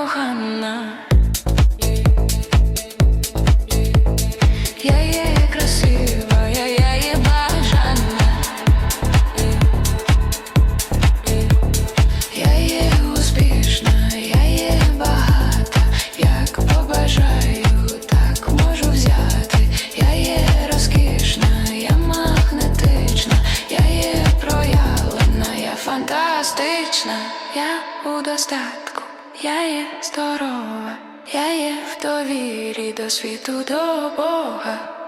кохана. Я є красива, я, є бажана. Я є успішна, я є багата, як побажаю, фантастична, я у достатку, я є здорова, я є в довірі до світу до Бога.